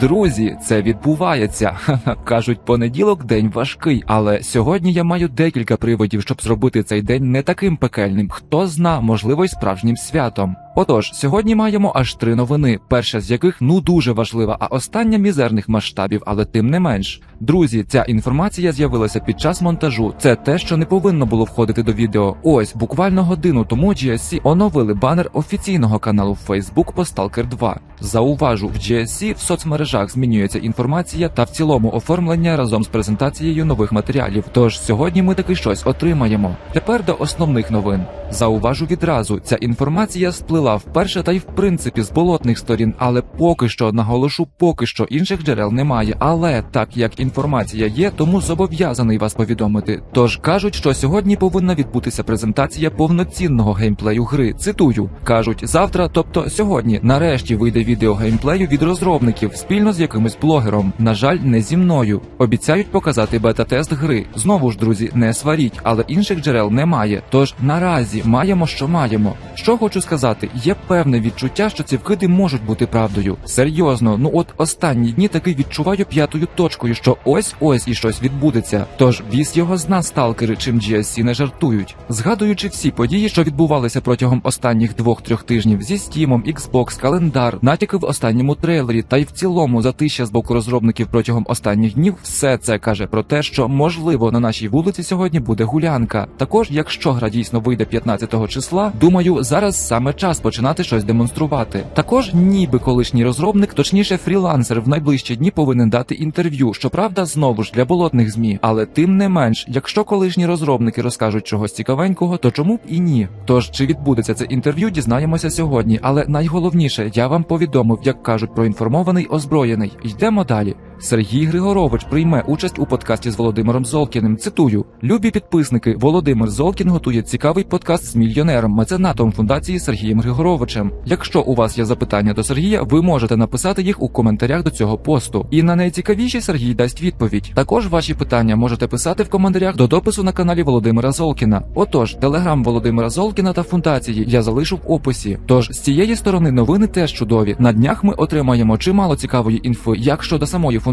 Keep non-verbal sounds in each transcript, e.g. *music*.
Друзі, це відбувається. *laughs* Кажуть, понеділок день важкий, але сьогодні я маю декілька приводів, щоб зробити цей день не таким пекельним. Хто зна, можливо, й справжнім святом. Отож, сьогодні маємо аж три новини, перша з яких ну дуже важлива, а остання мізерних масштабів, але тим не менш. Друзі, ця інформація з'явилася під час монтажу. Це те, що не повинно було входити до відео. Ось буквально годину тому GSC оновили банер офіційного каналу Facebook по Stalker 2. Зауважу, в GSC в соцмережах змінюється інформація та в цілому оформлення разом з презентацією нових матеріалів. Тож сьогодні ми таки щось отримаємо. Тепер до основних новин. Зауважу відразу, ця інформація сплила вперше та й в принципі з болотних сторін, але поки що наголошу, поки що інших джерел немає. Але так як інформація є, тому зобов'язаний вас повідомити. Тож кажуть, що сьогодні повинна відбутися презентація повноцінного геймплею гри. Цитую, кажуть, завтра, тобто сьогодні, нарешті вийде відео геймплею від розробників спільно з якимось блогером. На жаль, не зі мною. Обіцяють показати бета-тест гри. Знову ж, друзі, не сваріть, але інших джерел немає. Тож наразі маємо, що маємо. Що хочу сказати, є певне відчуття, що ці вкиди можуть бути правдою. Серйозно, ну от останні дні таки відчуваю п'ятою точкою, що ось ось і щось відбудеться. Тож віз його зна сталкери, чим GSC не жартують. Згадуючи всі події, що відбувалися протягом останніх двох-трьох тижнів зі Steam, Xbox, календар, натяки в останньому трейлері, та й в цілому затища з боку розробників протягом останніх днів, все це каже про те, що можливо на нашій вулиці сьогодні буде гулянка. Також, якщо гра дійсно вийде 15 числа, думаю, зараз саме час починати щось демонструвати. Також, ніби колишній розробник, точніше фрілансер, в найближчі дні повинен дати інтерв'ю. Щоправда, знову ж для болотних змі. Але тим не менш, якщо колишні розробники розкажуть чогось цікавенького, то чому б і ні? Тож чи відбудеться це інтерв'ю, дізнаємося сьогодні. Але найголовніше, я вам повідомив, як кажуть, проінформований озброєний. Йдемо далі. Сергій Григорович прийме участь у подкасті з Володимиром Золкіним. Цитую: любі підписники, Володимир Золкін готує цікавий подкаст з мільйонером, меценатом фундації Сергієм Григоровичем. Якщо у вас є запитання до Сергія, ви можете написати їх у коментарях до цього посту. І на найцікавіші Сергій дасть відповідь. Також ваші питання можете писати в коментарях до допису на каналі Володимира Золкіна. Отож, телеграм Володимира Золкіна та фундації я залишу в описі. Тож з цієї сторони новини теж чудові. На днях ми отримаємо чимало цікавої інфи, як щодо самої фундації,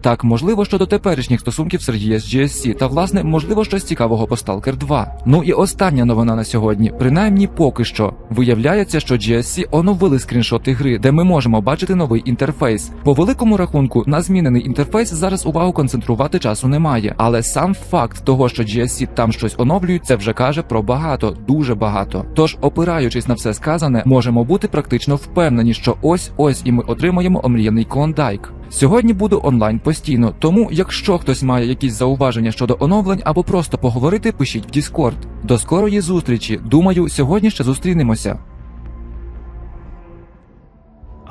так можливо щодо теперішніх стосунків Сергія з GSC, та власне можливо щось цікавого по Stalker 2. Ну і остання новина на сьогодні, принаймні поки що. Виявляється, що GSC оновили скріншоти гри, де ми можемо бачити новий інтерфейс. По великому рахунку на змінений інтерфейс зараз увагу концентрувати часу немає. Але сам факт того, що GSC там щось оновлюють, це вже каже про багато, дуже багато. Тож, опираючись на все сказане, можемо бути практично впевнені, що ось ось і ми отримаємо омріяний клондайк. Сьогодні буду онлайн постійно, тому якщо хтось має якісь зауваження щодо оновлень або просто поговорити, пишіть в Discord. До скорої зустрічі. Думаю, сьогодні ще зустрінемося.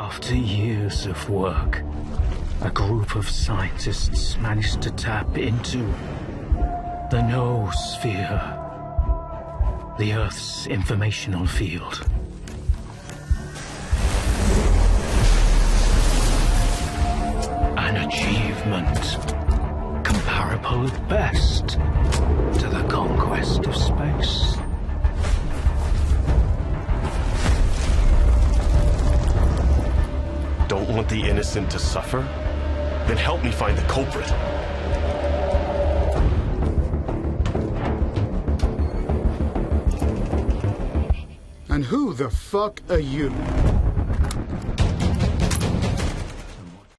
After years of work, a group of scientists managed to tap into the noosphere, the Earth's informational field. Achievement comparable at best to the conquest of space. Don't want the innocent to suffer? Then help me find the culprit. And who the fuck are you?